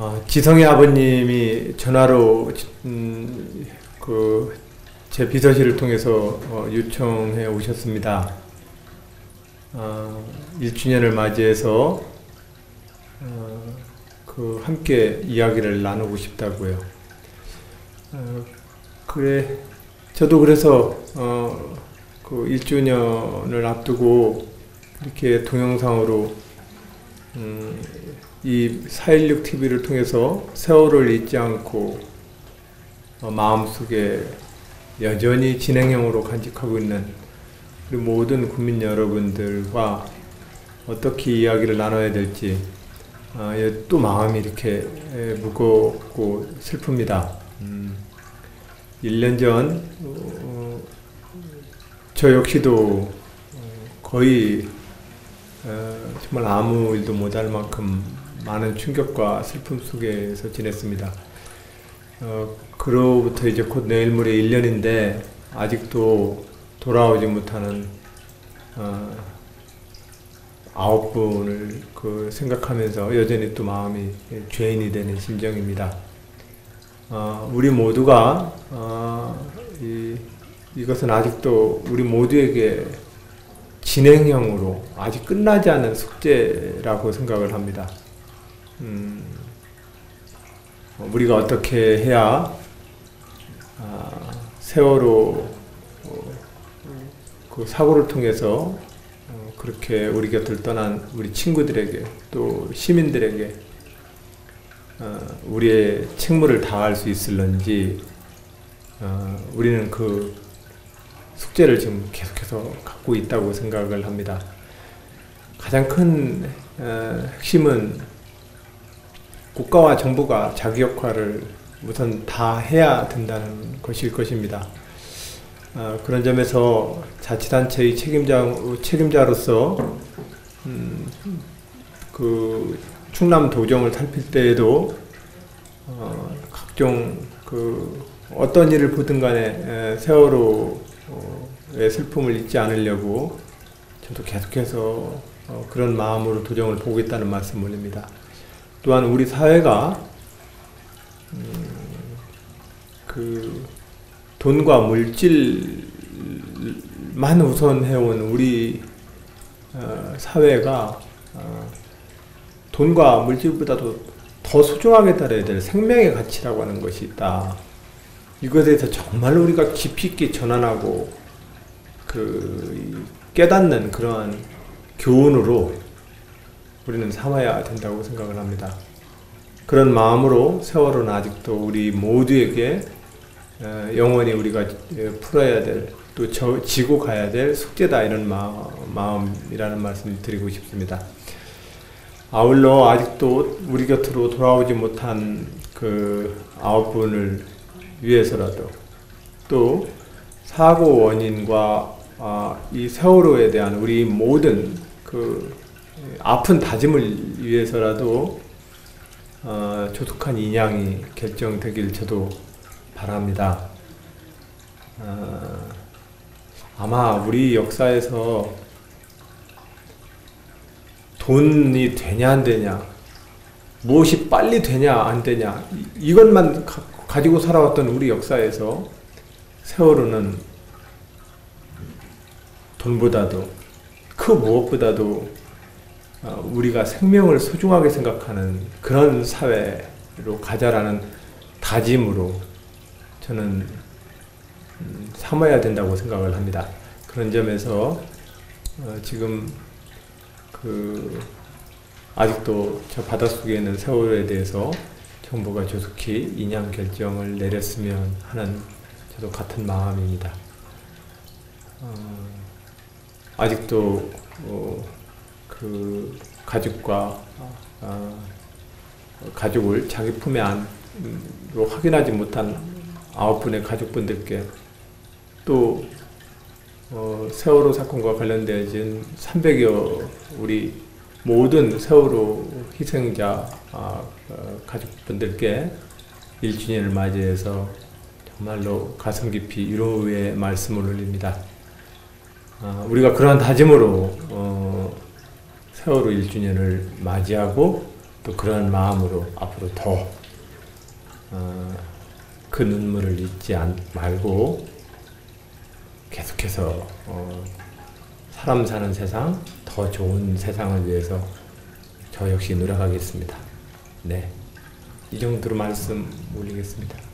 어, 지성의 아버님이 전화로 음, 그제 비서실을 통해서 어, 요청해 오셨습니다. 어, 1주년을 맞이해서 어, 그 함께 이야기를 나누고 싶다고요. 어, 그래 저도 그래서 어, 그 1주년을 앞두고 이렇게 동영상으로 음, 이416 TV를 통해서 세월을 잊지 않고 어, 마음속에 여전히 진행형으로 간직하고 있는 우리 모든 국민 여러분들과 어떻게 이야기를 나눠야 될지 어, 또 마음이 이렇게 무겁고 슬픕니다. 음, 1년 전, 어, 저 역시도 거의 어, 정말 아무 일도 못할 만큼 많은 충격과 슬픔 속에서 지냈습니다. 어, 그로부터 이제 곧 내일 모레 1년인데 아직도 돌아오지 못하는 어, 아홉 분을 그 생각하면서 여전히 또 마음이 죄인이 되는 심정입니다. 어, 우리 모두가 어, 이, 이것은 아직도 우리 모두에게 진행형으로 아직 끝나지 않은 숙제라고 생각을 합니다. 음, 우리가 어떻게 해야 아, 세월호 어, 그 사고를 통해서 어, 그렇게 우리 곁을 떠난 우리 친구들에게 또 시민들에게 어, 우리의 책무를 다할 수 있을런지 어, 우리는 그 숙제를 지금 계속해서 갖고 있다고 생각을 합니다. 가장 큰 어, 핵심은 국가와 정부가 자기 역할을 우선 다 해야 된다는 것일 것입니다. 어, 그런 점에서 자치단체의 책임자, 책임자로서 음, 그 충남 도정을 살필 때에도 어, 각종 그 어떤 일을 보든 간에 세월호의 슬픔을 잊지 않으려고 저도 계속해서 어, 그런 마음으로 도정을 보고 있다는 말씀 올립니다. 또한 우리 사회가 음, 그 돈과 물질만 우선해온 우리 어, 사회가 어, 돈과 물질보다도 더 소중하게 따라야 될 생명의 가치라고 하는 것이 있다. 이것에 대해서 정말 우리가 깊이 있게 전환하고 그 깨닫는 그러한 교훈으로 우리는 삼아야 된다고 생각을 합니다. 그런 마음으로 세월은 아직도 우리 모두에게 어, 영원히 우리가 풀어야 될, 또 지고 가야 될 숙제다 이런 마음, 이라는 말씀을 드리고 싶습니다. 아울러 아직도 우리 곁으로 돌아오지 못한 그 아홉 분을 위해서라도 또 사고 원인과 아, 이 세월호에 대한 우리 모든 그 아픈 다짐을 위해서라도 어, 조속한 인양이 결정되길 저도 바랍니다. 어, 아마 우리 역사에서 돈이 되냐 안 되냐 무엇이 빨리 되냐 안 되냐 이것만 가, 지고 살아왔던 우리 역사에서 세월호는 돈보다도 그 무엇보다도 어, 우리가 생명을 소중하게 생각하는 그런 사회로 가자라는 다짐으로 저는 음, 삼아야 된다고 생각을 합니다. 그런 점에서 어, 지금 그 아직도 저 바닷속에 있는 세월에 대해서 정부가 조속히 인양 결정을 내렸으면 하는 저도 같은 마음입니다. 어, 아직도 어, 그 가족과 어, 가족을 자기 품에 안로 확인하지 못한 아홉 분의 가족분들께 또 어, 세월호 사건과 관련되어진 300여 우리 모든 세월호 희생자 아, 어, 가족분들께 1주년을 맞이해서 정말로 가슴 깊이 위로의 말씀을 올립니다. 아, 우리가 그러한 다짐으로 어, 세월호 1주년을 맞이하고 또 그런 마음으로 앞으로 더 어, 그 눈물을 잊지 않, 말고 계속해서 어, 사람 사는 세상 더 좋은 세상을 위해서 저 역시 노력하겠습니다. 네, 이 정도로 말씀 올리겠습니다.